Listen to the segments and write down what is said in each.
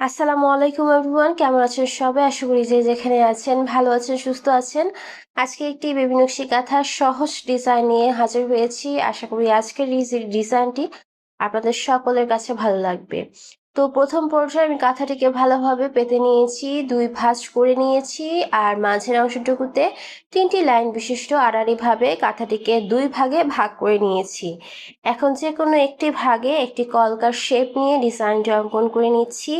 আসসালামু আলাইকুম এভরিওয়ান। কেমন আছেন সবাই? আশা করি যে যেখানে আছেন, ভালো আছেন, সুস্থ আছেন। আজকে একটি বেবি নকশি কাঁথার সহজ ডিজাইন নিয়ে হাজির হয়েছি। আশা করি আজকের ডিজাইনটি আপনাদের সকলের কাছে ভালো লাগবে। তো প্রথম পর্যায়ে আমি কাঁথাটিকে ভালোভাবে পেতে নিয়েছি, দুই ভাঁজ করে নিয়েছি আর মাঝের অংশটুকুতে তিনটি লাইন বিশিষ্ট আড়াআড়িভাবে কাঁথাটিকে দুই ভাগে ভাগ করে নিয়েছি। এখন যে কোনো একটি ভাগে একটি কলকার শেপ নিয়ে ডিজাইনটি অঙ্কন করে নিচ্ছি।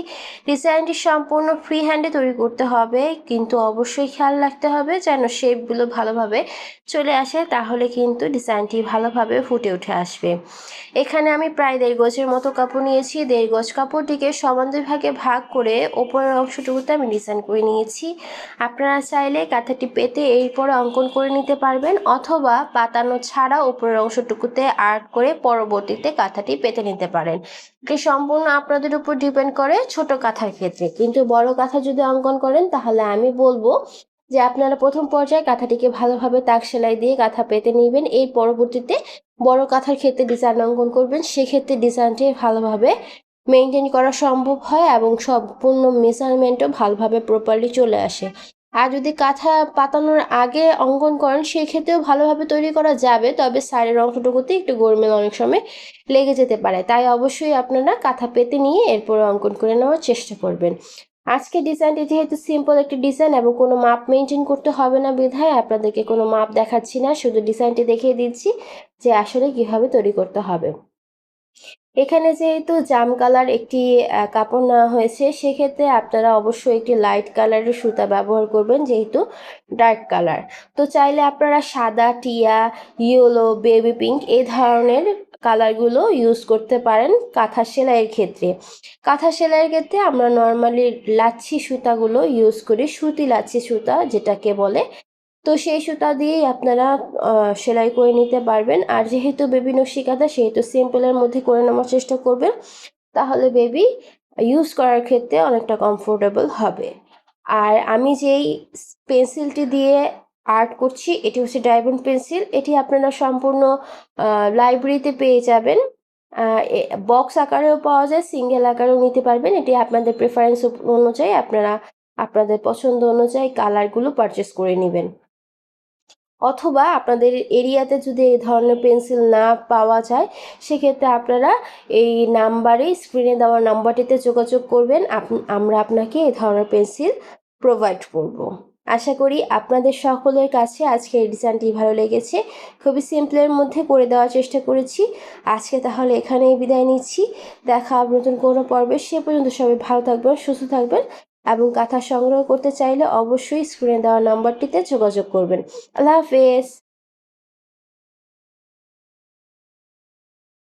ডিজাইনটি সম্পূর্ণ ফ্রি হ্যান্ডে তৈরি করতে হবে, কিন্তু অবশ্যই খেয়াল রাখতে হবে যেন শেপগুলো ভালোভাবে চলে আসে, তাহলে কিন্তু ডিজাইনটি ভালোভাবে ফুটে উঠে আসবে। এখানে আমি প্রায় দেড় গজের মতো কাপড় নিয়েছি, দেড় গজ কাপড়টিকে সমান দুই ভাগে ভাগ করে ওপরের অংশটুকুতে আমি ডিজাইন করে নিয়েছি। আপনারা চাইলে কাঁথাটি পেতে এরপরে অঙ্কন করে নিতে পারবেন, অথবা পাতানো ছাড়া ওপরের অংশটুকুতে আর্ট করে পরবর্তীতে কাঁথাটি পেতে নিতে পারেন। এটি সম্পূর্ণ আপনাদের উপর ডিপেন্ড করে ছোট কাঁথার ক্ষেত্রে। কিন্তু বড় কাঁথা যদি অঙ্কন করেন, তাহলে আমি বলব যে আপনারা প্রথম পর্যায়ে কাঁথাটিকে ভালোভাবে তাক সেলাই দিয়ে কাঁথা পেতে নেবেন। এই পরবর্তীতে বড় কাঁথার ক্ষেত্রে ডিজাইন অঙ্কন করবেন, সেক্ষেত্রে ডিজাইনটি ভালোভাবে মেনটেন করা সম্ভব হয় এবং সম্পূর্ণ মেজারমেন্টও ভালোভাবে প্রপারলি চলে আসে। আর যদি কাঁথা পাতানোর আগে অঙ্কন করেন, সেক্ষেত্রেও ভালোভাবে তৈরি করা যাবে, তবে সাইডের অংশটুকুতে একটু গোলমেল অনেক সময় লেগে যেতে পারে। তাই অবশ্যই আপনারা কাঁথা পেতে নিয়ে এরপরে অঙ্কন করে নেওয়ার চেষ্টা করবেন। আজকে ডিজাইনটি যেহেতু সিম্পল একটি ডিজাইন এবং কোনো মাপ মেনটেন করতে হবে না বিধায় আপনাদেরকে কোনো মাপ দেখাচ্ছি না, শুধু ডিজাইনটি দেখিয়ে দিচ্ছি যে আসলে কীভাবে তৈরি করতে হবে। এখানে যেহেতু জাম কালার একটি কাপড় নেওয়া হয়েছে, সেক্ষেত্রে আপনারা অবশ্যই একটি লাইট কালারের সুতা ব্যবহার করবেন যেহেতু ডার্ক কালার তো চাইলে আপনারা সাদা, টিয়া ইয়েলো বেবি পিঙ্ক এই ধরনের কালারগুলো ইউজ করতে পারেন কাঁথা সেলাইয়ের ক্ষেত্রে। কাঁথা সেলাইয়ের ক্ষেত্রে আমরা নর্মালি লাচ্ছি সুতাগুলো ইউজ করি, সুতি লাচ্ছি সুতা যেটাকে বলে তো সেই সুতা দিয়েই আপনারা সেলাই করে নিতে পারবেন। আর যেহেতু বেবি নকশি কাঁথা, সেহেতু সিম্পলের মধ্যে করে নেওয়ার চেষ্টা করবেন। তাহলে বেবি ইউজ করার ক্ষেত্রে অনেকটা কমফোর্টেবল হবে। আর আমি যেই পেন্সিলটি দিয়ে আর্ট করছি, এটি হচ্ছে ডায়মন্ড পেন্সিল এটি আপনারা সম্পূর্ণ লাইব্রেরিতে পেয়ে যাবেন। বক্স আকারেও পাওয়া যায় সিঙ্গেল আকারেও নিতে পারবেন। এটি আপনাদের প্রেফারেন্স অনুযায়ী আপনারা, আপনাদের পছন্দ অনুযায়ী কালারগুলো পারচেস করে নেবেন। অথবা আপনাদের এরিয়াতে যদি এই ধরনের পেন্সিল না পাওয়া যায়, সেক্ষেত্রে আপনারা এই নাম্বারে স্ক্রিনে দেওয়া নাম্বারটিতে যোগাযোগ করবেন। আমরা আপনাকে এই ধরনের পেন্সিল প্রোভাইড করব। আশা করি আপনাদের সকলের কাছে আজকে এই ডিজাইনটি ভালো লেগেছে। খুবই সিম্পলের মধ্যে করে দেওয়ার চেষ্টা করেছি। আজকে তাহলে এখানেই বিদায় নিচ্ছি। দেখা নতুন কোনো পর্বে। সে পর্যন্ত সবাই ভালো থাকবেন, সুস্থ থাকবেন। এবং কাঁথা সংগ্রহ করতে চাইলে অবশ্যই স্ক্রিনে দেওয়া নাম্বারটিতে যোগাযোগ করবেন। আল্লাহ হাফেজ।